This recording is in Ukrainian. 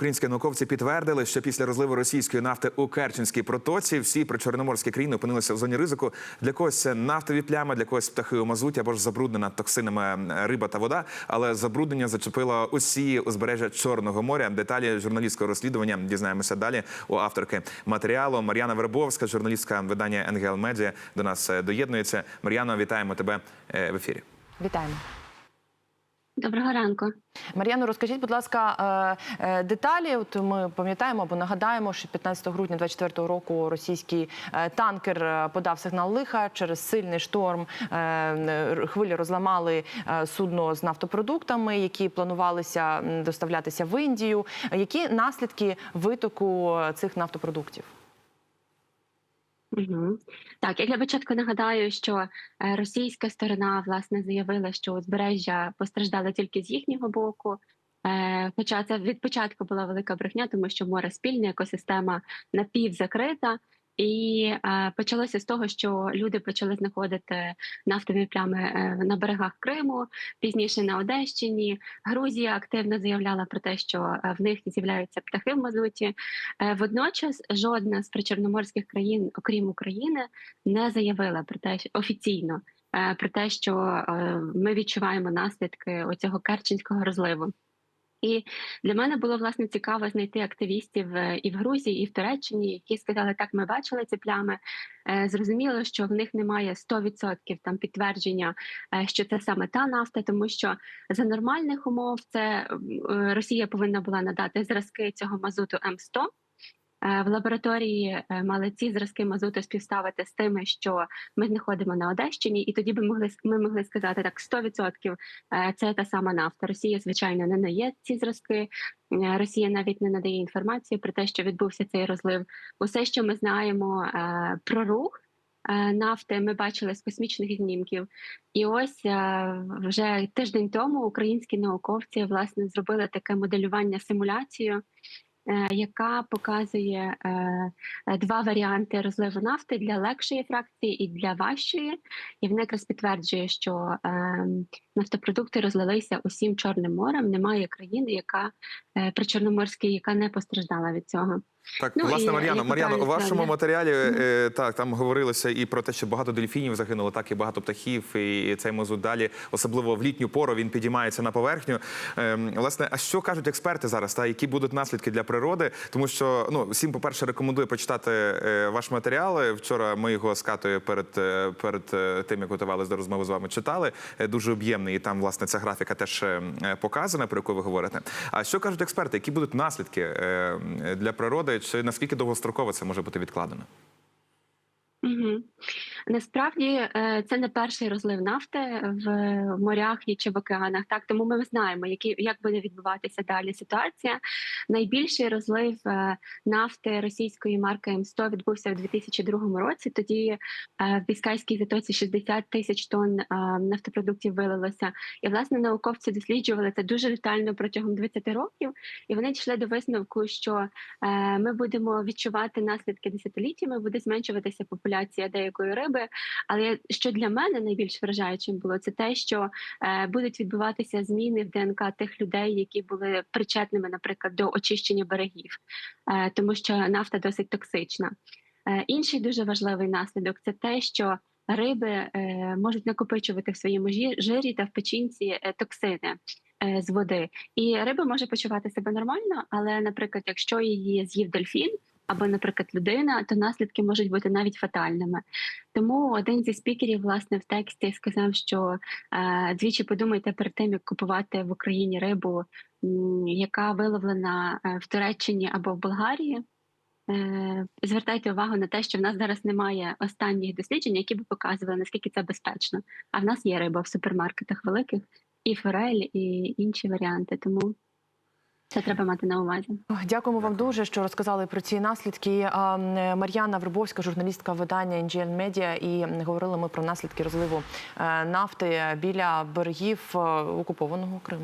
Українські науковці підтвердили, що після розливу російської нафти у Керченській протоці всі причорноморські країни опинилися в зоні ризику. Для когось це нафтові плями, для когось птахи у мазуті або ж забруднена токсинами риба та вода. Але забруднення зачепило усі узбережжя Чорного моря. Деталі журналістського розслідування дізнаємося далі у авторки матеріалу. Мар'яна Вербовська, журналістка видання НГЛ Медіа, до нас е, доєднується. Мар'яно, вітаємо тебе е, в ефірі. Вітаємо. Доброго ранку. Мар'яно, розкажіть, будь ласка, е, е, деталі. От ми пам'ятаємо або нагадаємо, що 15 грудня 24 року російський е, танкер подав сигнал лиха через сильний шторм. Хвилі розламали судно з нафтопродуктами, які планувалися доставлятися в Індію. Які наслідки витоку цих нафтопродуктів? Угу. Так, я для початку нагадаю, що е, російська сторона власне заявила, що узбережжя постраждало тільки з їхнього боку. Е, Хоча це від початку була велика брехня, тому що море спільне, екосистема напівзакрита. І е, почалося з того, що люди почали знаходити нафтові плями е, на берегах Криму, пізніше на Одещині. Грузія активно заявляла про те, що е, в них з'являються птахи в мазуті. Водночас жодна з причорноморських країн, окрім України, не заявила про те, що офіційно про те, що ми відчуваємо наслідки оцього керченського розливу. І для мене було власне цікаво знайти активістів е, і в Грузії, і в Туреччині, які сказали, так ми бачили ці плями. Е, Зрозуміло, що в них немає 100% там підтвердження, е, що це саме та нафта, тому що за нормальних умов це Росія повинна була надати зразки цього мазуту М100. Е, В лабораторії е, мали ці зразки мазуту співставити з тими, що ми знаходимо на Одещині, і тоді би могли ми могли сказати так: 100% е, це та сама нафта. Росія, звичайно, не надає ці зразки. Росія навіть не надає інформацію про те, що відбувся цей розлив. Усе, що ми знаємо про рух. Нафти ми бачили з космічних знімків, і ось вже тиждень тому українські науковці власне зробили таке моделювання симуляцію, яка показує е, е, два варіанти розливу нафти для легшої фракції і для важчої. І вона якраз підтверджує, що е, нафтопродукти розлилися усім Чорним морем. Немає країни, яка е, причорноморській, яка не постраждала від цього. Так, Ну, власне, Мар'яно, Мар'яно, у вашому матеріалі е, так там говорилося і про те, що багато дельфінів загинуло, так і багато птахів, і цей мазут далі, особливо в літню пору, він підіймається на поверхню. Е, власне, а що кажуть експерти зараз? Та які будуть наслідки для природи? Тому що ну всім, по перше, рекомендую почитати е, ваш матеріал. Вчора ми його з Катою перед, е, перед е, тим, як готувалися до розмови з вами, читали. Е, Дуже об'ємний, і там власне ця графіка теж е, показана, про яку ви говорите. А що кажуть експерти? Які будуть наслідки е, для природи? Чи наскільки довгостроково це може бути відкладено? Угу. Насправді е, це не перший розлив нафти в морях і чи в океанах. Так тому ми знаємо, які як буде відбуватися далі ситуація. Найбільший розлив е, нафти російської марки М100 відбувся у 2002 році. Тоді е, в Біскайській затоці 60 тисяч тонн нафтопродуктів вилилося. І власне науковці досліджували це дуже детально протягом 20 років, і вони дійшли до висновку, що ми будемо відчувати наслідки десятиліттями, буде зменшуватися популяція деякої риби. Але що для мене найбільш вражаючим було, це те, що е, будуть відбуватися зміни в ДНК тих людей, які були причетними, наприклад, до очищення берегів, е, тому що нафта досить токсична. Е, інший дуже важливий наслідок це те, що риби можуть накопичувати в своєму жирі та в печінці токсини. З води і риба може почувати себе нормально, але, наприклад, якщо її з'їв дельфін, або, наприклад, людина, то наслідки можуть бути навіть фатальними. Тому один зі спікерів, власне, в тексті сказав, що е, двічі подумайте перед тим, як купувати в Україні рибу, яка виловлена е, в Туреччині або в Болгарії. Е, Звертайте увагу на те, що в нас зараз немає останніх досліджень, які б показували, наскільки це безпечно. А в нас є риба в супермаркетах великих, і форель, і інші варіанти. Тому це треба мати на увазі. Дякуємо вам дуже, що розказали про ці наслідки. Мар'яна Вербовська, журналістка видання NGL Media, і говорили ми про наслідки розливу е, нафти біля берегів е, окупованого Криму.